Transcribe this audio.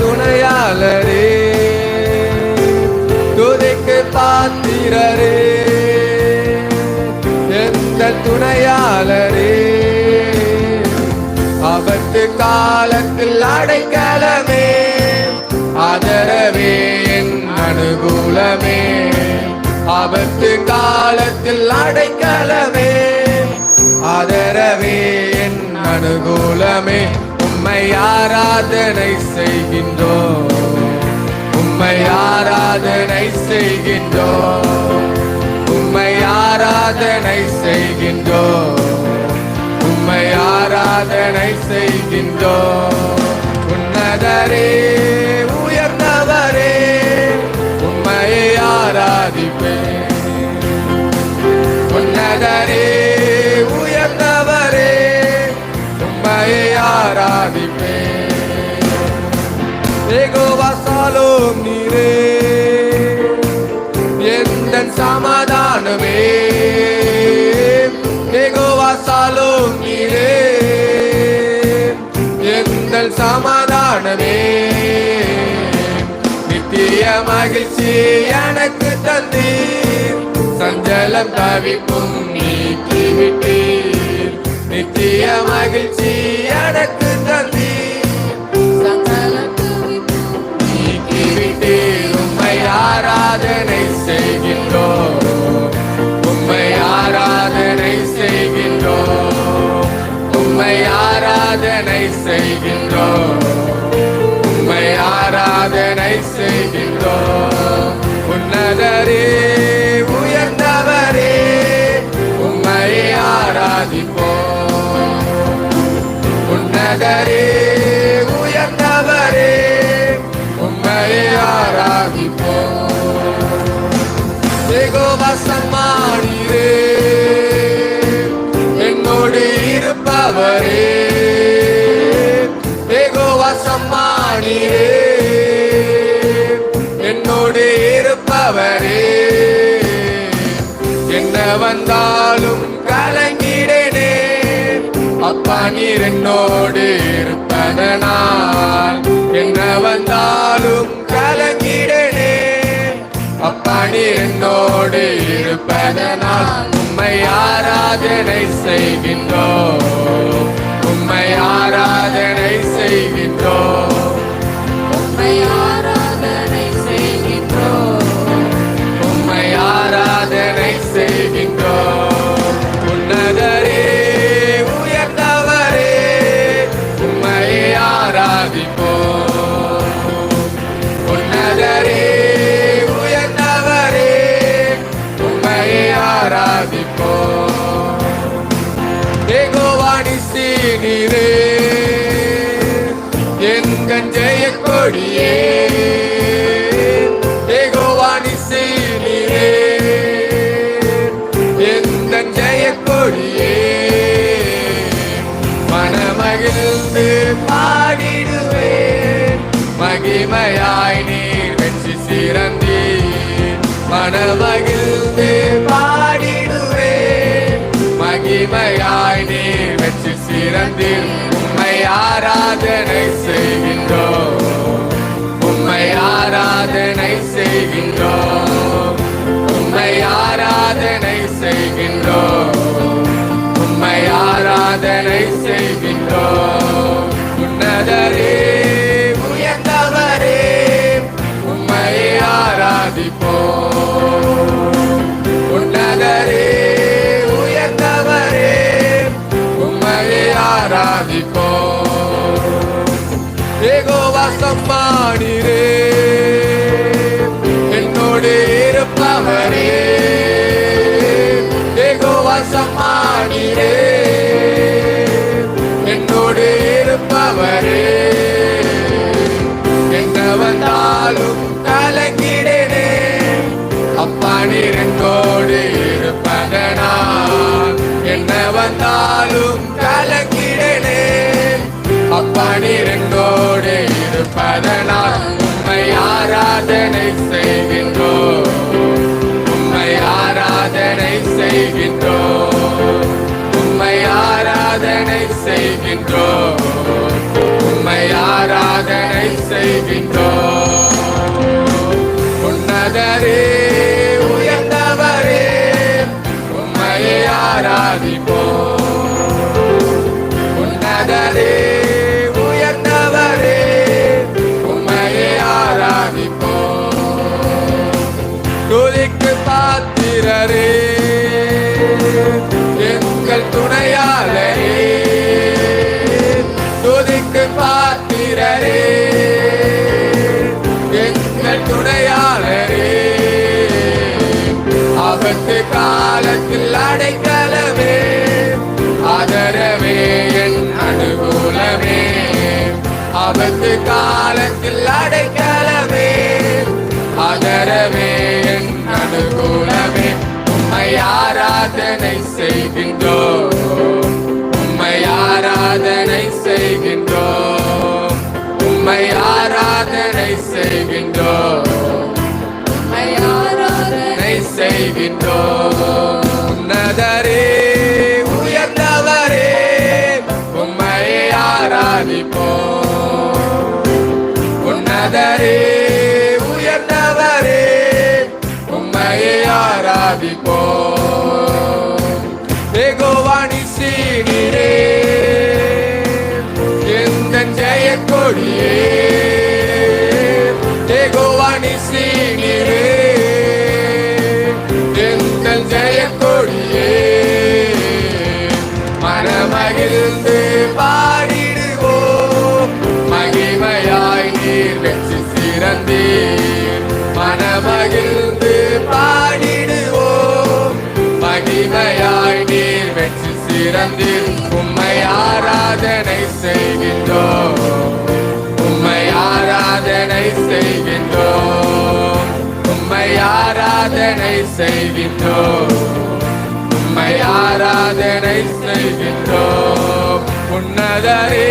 துணையாளரே. துதிக்கு பாத்திரரே. எந்த துணையாளரே. ஆபத்து காலத்தில் அடைக்கலமே. ஆதரவே என் அனுகூலமே. ஆபத்து காலத்தில் அடைக்கலமே. ஆதரவே என் அனுகூலமே. உம்மை ஆராதனை செய்கின்றோம். உம்மை ஆராதனை செய்கின்றோம். உம்மை ஆராதனை செய்கின்றோம். உம்மை ஆராதனை செய்கின்றோம். உன்னதரே ஏகோவாசாலும் நீரே எந்த சமாதானமே ஏகோவாசாலும் நீரே எந்த சமாதானமே நித்திய மகிழ்ச்சி எனக்கு தந்தீர் சஞ்சலம் தவிப்பும் நீக்கிவிட்டீர் நித்திய மகிழ்ச்சி எனக்கு தந்தீர் செய்கின்றோம் உன்னதரே உயர்ந்தவரே உம்மை ஆராதிப்போம். உன்னதரே உயர்ந்தவரே உம்மை ஆராதிப்போம். இருப்பவரே என்ன வந்தாலும் கலங்கிடனே. அப்பா நீர் என்னோடு இருப்பதனால். என்ன வந்தாலும் கலங்கிடனே. அப்பா நீர் என்னோடு இருப்பதனால். உம்மை ஆராதனை செய்கின்றோ உம்மை ஆராதனை செய்கின்றோ மகிமையாய் நீர் வெற்றி சிறந்தீர். மனமகிழ்ந்து பாடிடுவே. மகிமையாய் நீர் வெற்றி சிறந்தீர். உம்மை ஆராதனை செய்கின்றோம். உம்மை ஆராதனை செய்கின்றோம். உம்மை ஆராதனை செய்கின்றோம். உம்மை ஆராதனை செய்கின்றோம். yeah. ஆபத்து காலத்தில் அடைக்கலமே. ஆதரவே என் அனுகூலமே. ஆபத்து காலத்தில் அடைக்கலமே. ஆதரவே என் அனுகூலமே. உம்மை ஆராதனை செய்கின்றோ உம்மை ஆராதனை செய்கின்றோ உம்மை ஆராதனை செய்கின்றோ உன்னை உன்னதரே உயர்ந்தவரே உம்மை ஆராதிப்போம். உன்னதரே உயர்ந்தவரே உம்மை ஆராதிப்போம். உம்மை ஆராதனை செய்கின்றோம். உம்மை ஆராதனை செய்கின்றோம். உன்னதரே